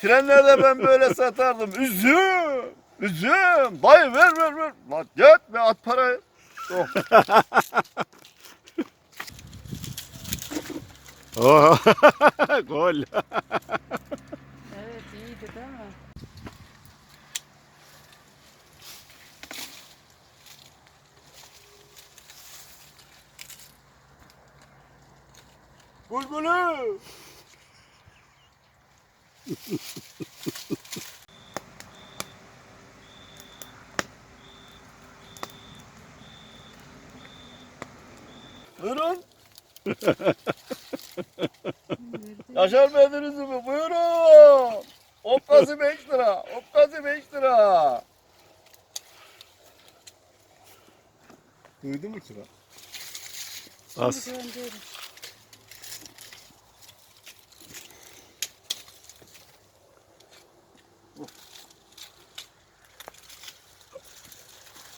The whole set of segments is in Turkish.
Trenlerde ben böyle satardım. Üzüm. Üzüm. Dayı ver ver ver. Lan git be at parayı. Oh. Oo, Gol. Evet iyiydi değil mi? Bülbülü. Buyurun. Yaşar Bey'in üzümü buyurun. Okkası 5 lira. Okkası 5 lira. Duydun mu kira? Az. Şimdi gönderin.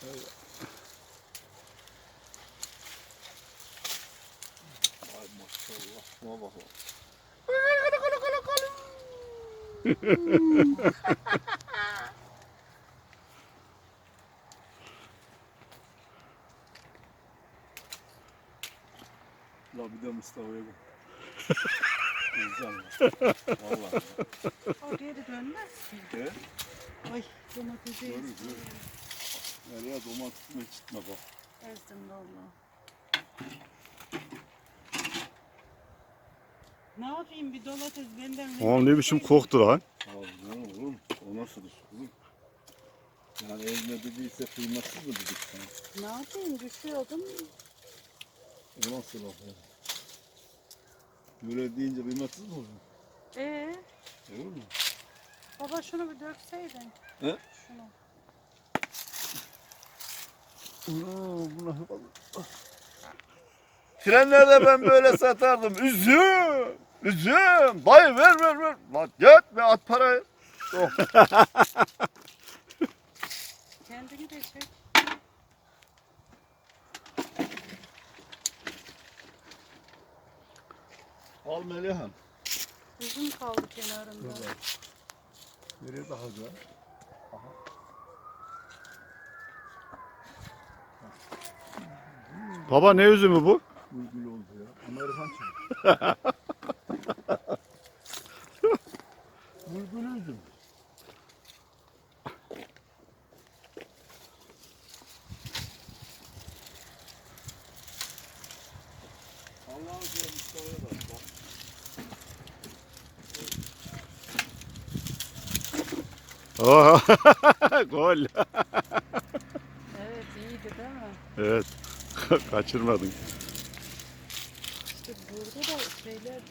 Ay maşallah. Şuna bak. lan. La bir de Mustafa'ya bak. Güzel lan. Vallahi. O geri dönmez ki. He? Ay domatesi Görür, ezdim. görür. Nereye domates mi çıkma bak. Ezdim valla. Ne yapayım bir domates benden Oğlum ne biçim koktu lan. Abi ne olur mu? O nasıl iş oğlum? Yani ezme dediyse kıymatsız mı dedik sana? Ne yapayım düşüyordum. O nasıl laf ya? Böyle deyince kıymatsız mı olur? Ee, Olur mu? baba şunu bir dökseydin. He? Şunu. Trenlerde ben böyle satardım. Üzüm. Üzüm. Dayı ver ver ver. Lan git be at parayı. Oh. Kendini de çek. Al Melihan. Üzüm kaldı kenarında. Nereye daha güzel? Baba ne üzümü bu? Gülgül oldu ya. Amerikan çayı. Gülgül üzüm. Allah'ın Mustafa'ya bak. bak. Oo, Gol. Evet iyiydi değil mi? Evet. Kaçırmadın. İşte burada da şeyler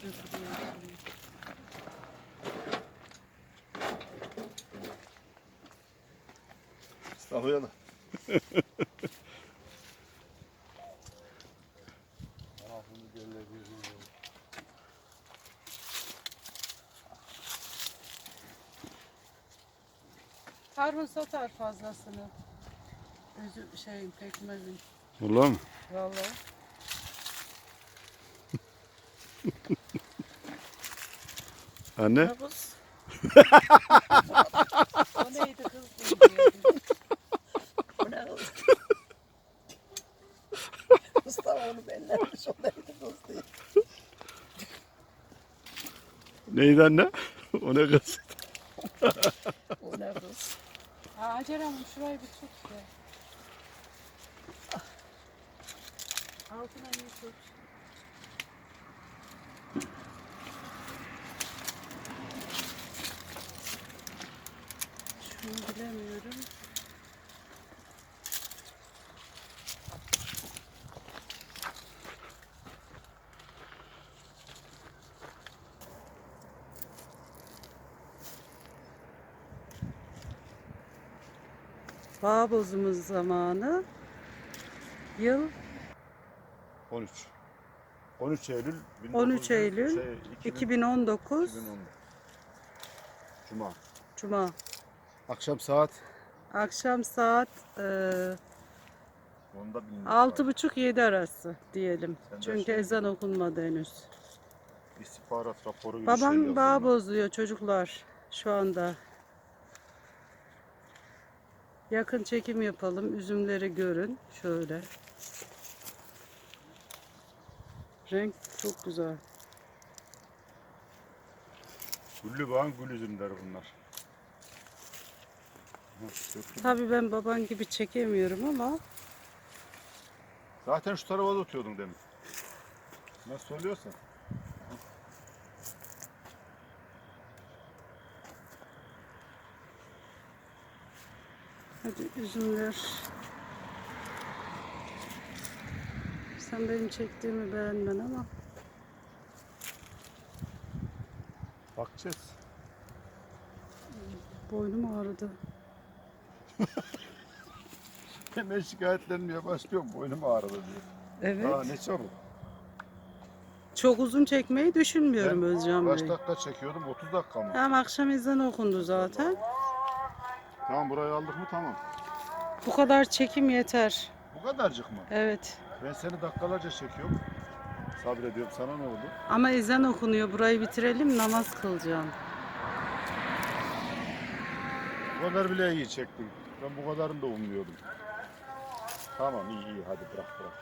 bunu gelle bir Harun satar fazlasını. Üzüm şeyin pekmezin. Ulan mı? Vallahi. Anne? Ne kız? o neydi kız? ne kız? Mustafa onu bellemiş, o neydi kız diye. Neydi anne? o ne kız? O ne kız? Aa, Hacer Hanım şurayı bir tut ya. Altına tut. Şunu bilemiyorum. Bağ bozumuz zamanı. Yıl 13. 13 Eylül 13 Eylül şey, 2019 2019. Cuma. Cuma. Akşam saat Akşam saat e, 10'da bilmiyorum. 6.30-7 arası diyelim. Sen de Çünkü şey ezan okunmadı henüz. İstihbarat raporu gibi Babam şey bağ bozuyor çocuklar. Şu anda yakın çekim yapalım. Üzümleri görün. Şöyle. Renk çok güzel. Güllü bağın gül üzümleri bunlar. Tabii ben baban gibi çekemiyorum ama Zaten şu tarafa da tutuyordun demin. Nasıl söylüyorsan. hadi üzümler. Sen benim çektiğimi beğenmen ama Bakacağız. boynum ağrıdı. Hemen şikayetlenmeye başlıyorum. Boynum ağrıdı diye. Evet. Aa ne çabuk. Çok uzun çekmeyi düşünmüyorum Ben Özcan Kaç Bey. dakika çekiyordum? 30 dakika mı? Hem akşam ezan okundu zaten. Tamam burayı aldık mı tamam. Bu kadar çekim yeter. Bu kadarcık mı? Evet. Ben seni dakikalarca çekiyorum. Sabrediyorum. Sana ne oldu? Ama ezan okunuyor. Burayı bitirelim namaz kılacağım. Bu kadar bile iyi çektim. Ben bu kadarını da umuyordum. Tamam iyi iyi hadi bırak bırak.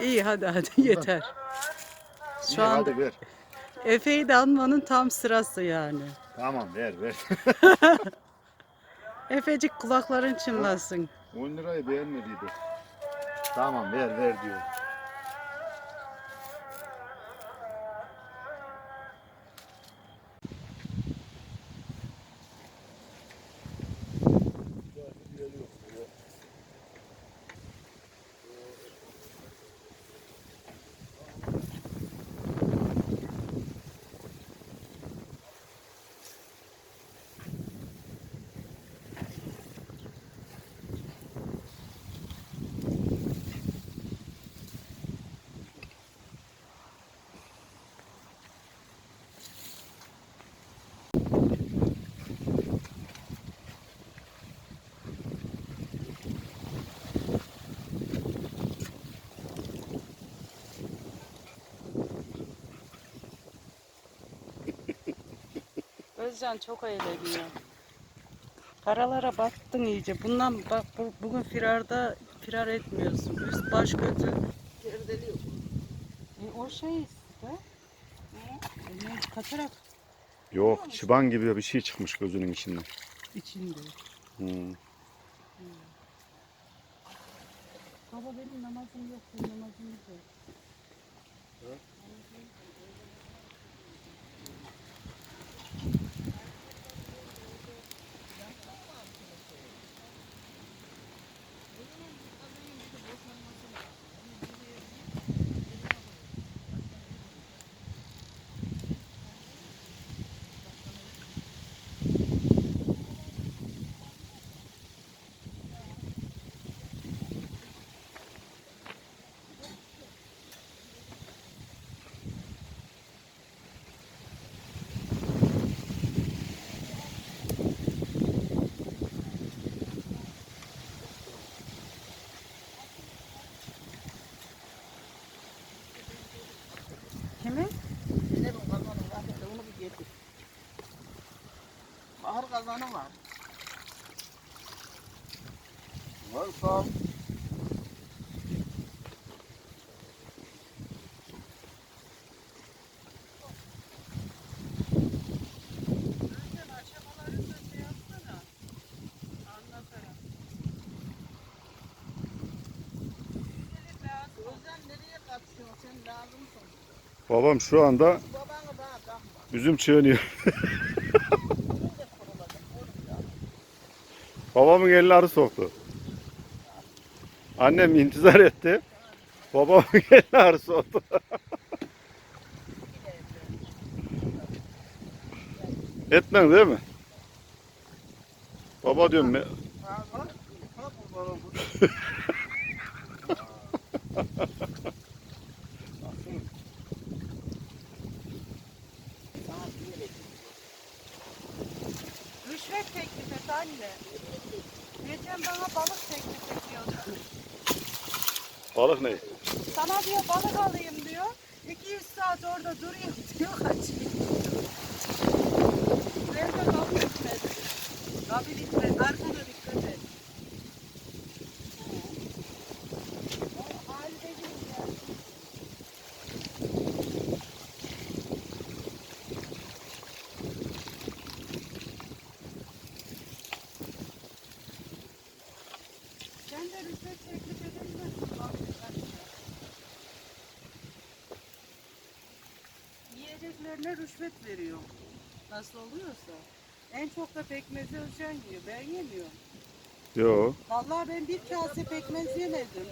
İyi hadi hadi yeter. İyi, Şu an hadi ver. Efe'yi de anmanın tam sırası yani. Tamam ver ver. Efecik kulakların çınlasın. 10 lirayı beğenmediydi. Tamam ver ver diyor. Özcan çok eğleniyor. Karalara battın iyice. Bundan bak bu- bugün firarda firar etmiyorsun. Üst baş kötü. Gerdeliyor. E, o şey işte. E, ne, katarak Yok çıban gibi bir şey çıkmış gözünün içinden. içinde. Hmm. Baba benim namazım yok. Senin namazın yok. Kimin? Kazanı var. Var sağ ol. Özen nereye kaçıyorsun? Sen lazımsın. Babam şu anda üzüm çiğniyor. Bunu da kurulacak. Oğlum ya. Babamın elini arı soktu. Annem intizar etti. Babamın elini arı soktu. Etmen değil mi? Baba diyorum yere Rüşvet teklif et anne. Geçen bana balık teklif ediyordu. Balık ne? Sana diyor balık alayım diyor. 200 saat orada duruyor diyor kaçıyor. Ben de kabul etmedim. Kabul. Arkada bir Yiyeceklerine rüşvet veriyor. Nasıl oluyorsa. En çok da pekmezi Özcan yiyor. Ben yemiyorum. Yo. Vallahi ben bir kase pekmez yemedim.